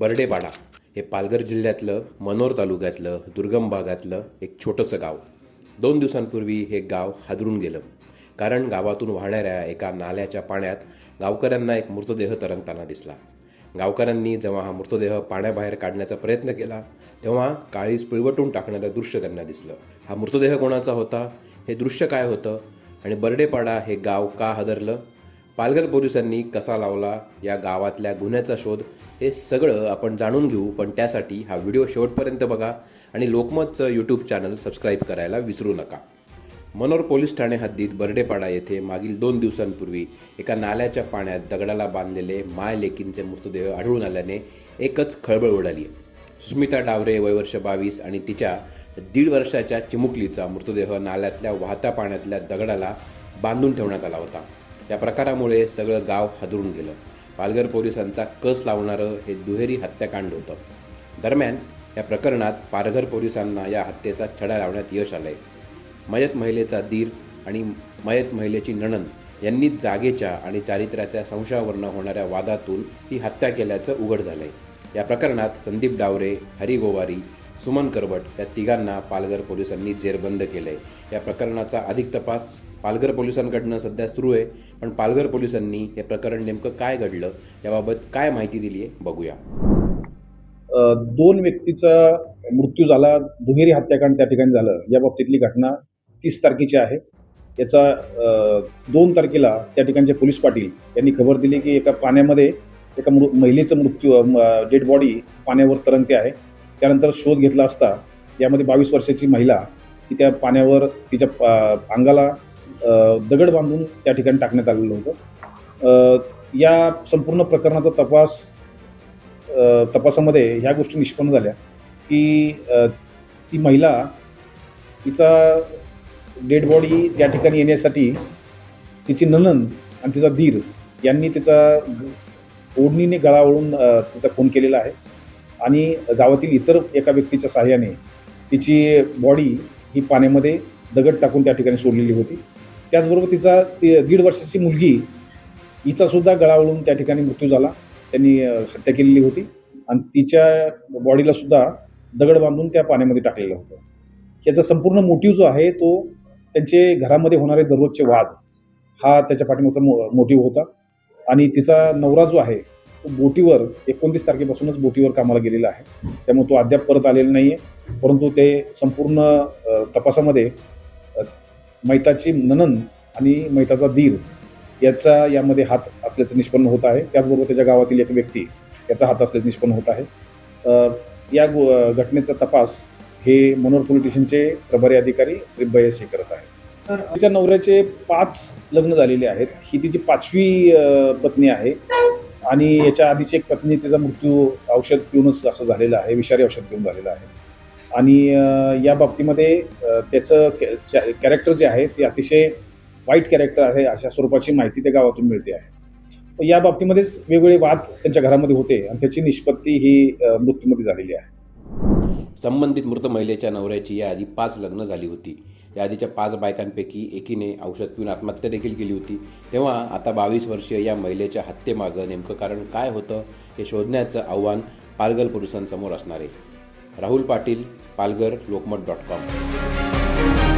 बर्डेपाडा हे पालघर जिल्ह्यातलं मनोर तालुक्यातलं दुर्गम भागातलं एक छोटंसं गाव. दोन दिवसांपूर्वी हे गाव हादरून गेलं. कारण गावातून वाहणाऱ्या एका नाल्याच्या पाण्यात गावकऱ्यांना एक मृतदेह तरंगताना दिसला. गावकऱ्यांनी जेव्हा हा मृतदेह पाण्याबाहेर काढण्याचा प्रयत्न केला तेव्हा काळीज पिळवटून टाकणारं दृश्य त्यांना दिसलं. हा मृतदेह कोणाचा होता? हे दृश्य काय होतं? आणि बर्डेपाडा हे गाव का हादरलं? पालघर पोलिसांनी कसा लावला या गावातल्या गुन्ह्याचा शोध हे सगळं आपण जाणून घेऊ पण त्यासाठी हा व्हिडिओ शेवटपर्यंत बघा आणि लोकमतचं यूट्यूब चॅनल सबस्क्राईब करायला विसरू नका. मनोर पोलीस ठाणे हद्दीत बर्डेपाडा येथे मागील दोन दिवसांपूर्वी एका नाल्याच्या पाण्यात दगडाला बांधलेले माय लेकींचे मृतदेह आढळून आल्याने एकच खळबळ उडाली. सुस्मिता डावरे वयवर्ष बावीस आणि तिच्या दीड वर्षाच्या चिमुकलीचा मृतदेह नाल्यातल्या वाहत्या पाण्यातल्या दगडाला बांधून ठेवण्यात आला होता. या प्रकारामुळे सगळं गाव हादरून गेलं. पालघर पोलिसांचा कस लावणारं हे दुहेरी हत्याकांड होतं. दरम्यान या प्रकरणात पालघर पोलिसांना या हत्येचा छडा लावण्यात यश आलंय. मयत महिलेचा दीर आणि मयत महिलेची नणंद यांनी जागेच्या आणि चारित्र्याच्या संशयावरनं होणाऱ्या वादातून ही हत्या केल्याचं उघड झालंय. या प्रकरणात संदीप डावरे हरी गोवारी सुमन करबट या तिघांना पालघर पोलिसांनी जेरबंद केलंय. या प्रकरणाचा अधिक तपास पालघर पोलिसांकडनं सध्या सुरू आहे पण पालघर पोलिसांनी हे प्रकरण नेमकं काय घडलं याबाबत काय माहिती दिली आहे बघूया दोन व्यक्तीचा मृत्यू झाला दुहेरी हत्याकांड त्या ठिकाणी झालं. या बाबतीतली घटना तीस तारखेची आहे. याचा दोन तारखेला त्या ठिकाणचे पोलीस पाटील यांनी खबर दिली की एका पाण्यामध्ये एका मृ महिलेचं मृत्यू डेड बॉडी पाण्यावर तरंगते आहे. त्यानंतर शोध घेतला असता यामध्ये बावीस वर्षाची महिला की त्या पाण्यावर तिच्या अंगाला दगड बांधून त्या ठिकाणी टाकण्यात आलेलं होतं. या संपूर्ण प्रकरणाचा तपास तपासामध्ये ह्या गोष्टी निष्पन्न झाल्या की ती महिला तिचा डेड बॉडी त्या ठिकाणी येण्यासाठी तिची ननंद आणि तिचा धीर यांनी तिचा ओढणीने गळावळून तिचा खून केलेला आहे. आणि गावातील इतर एका व्यक्तीच्या सहाय्याने तिची बॉडी ही पाण्यामध्ये दगड टाकून त्या ठिकाणी सोडलेली होती. त्याचबरोबर तिचा ती दीड वर्षाची मुलगी हिचा सुद्धा गळावळून त्या ठिकाणी मृत्यू झाला. त्यांनी हत्या केलेली होती. आणि तिच्या बॉडीला सुद्धा दगड बांधून त्या पाण्यामध्ये टाकलेलं होतं. याचा संपूर्ण मोटिव्ह जो आहे तो त्यांचे घरामध्ये होणारे दररोजचे वाद हा त्याच्या पाठीमागचा मो मोटिव्ह होता. आणि तिचा नवरा जो आहे तो बोटीवर एकोणतीस तारखेपासूनच बोटीवर कामाला गेलेला आहे. त्यामुळे तो अद्याप परत आलेला नाही आहे परंतु ते संपूर्ण तपासामध्ये मैताची ननंद आणि मैताचा दीर याचा यामध्ये हात असल्याचं निष्पन्न होत आहे. त्याचबरोबर त्याच्या गावातील एक व्यक्ती याचा हात असल्याचं निष्पन्न होत आहे. या घटनेचा तपास हे मनोर पोलीस स्टेशनचे प्रभारी अधिकारी श्री बयस हे करत आहेत. तर तिच्या नवऱ्याचे पाच लग्न झालेले आहेत. ही तिची पाचवी पत्नी आहे आणि याच्या आधीची एक पत्नी तिचा मृत्यू औषध पिऊनच असं झालेलं आहे विषारी औषध पिऊन झालेलं आहे. आणि या बाबतीमध्ये त्याचं त्याचं कॅरेक्टर जे आहे ते अतिशय वाईट कॅरेक्टर आहे अशा स्वरूपाची माहिती त्या गावातून मिळते आहे. तर या बाबतीमध्येच वेगवेगळे वाद त्यांच्या घरामध्ये होते आणि त्याची निष्पत्ती ही मृत्यूमध्ये झालेली आहे. संबंधित मृत महिलेच्या नवऱ्याची याआधी पाच लग्न झाली होती. या आधीच्या पाच बायकांपैकी एकीने औषध पिऊन आत्महत्या देखील केली होती. तेव्हा आता बावीस वर्षीय या महिलेच्या हत्येमागं नेमकं कारण काय होतं हे शोधण्याचं आव्हान पालघर पोलिसांसमोर असणार आहे. Rahul Patil Palghar Lokmat dot com.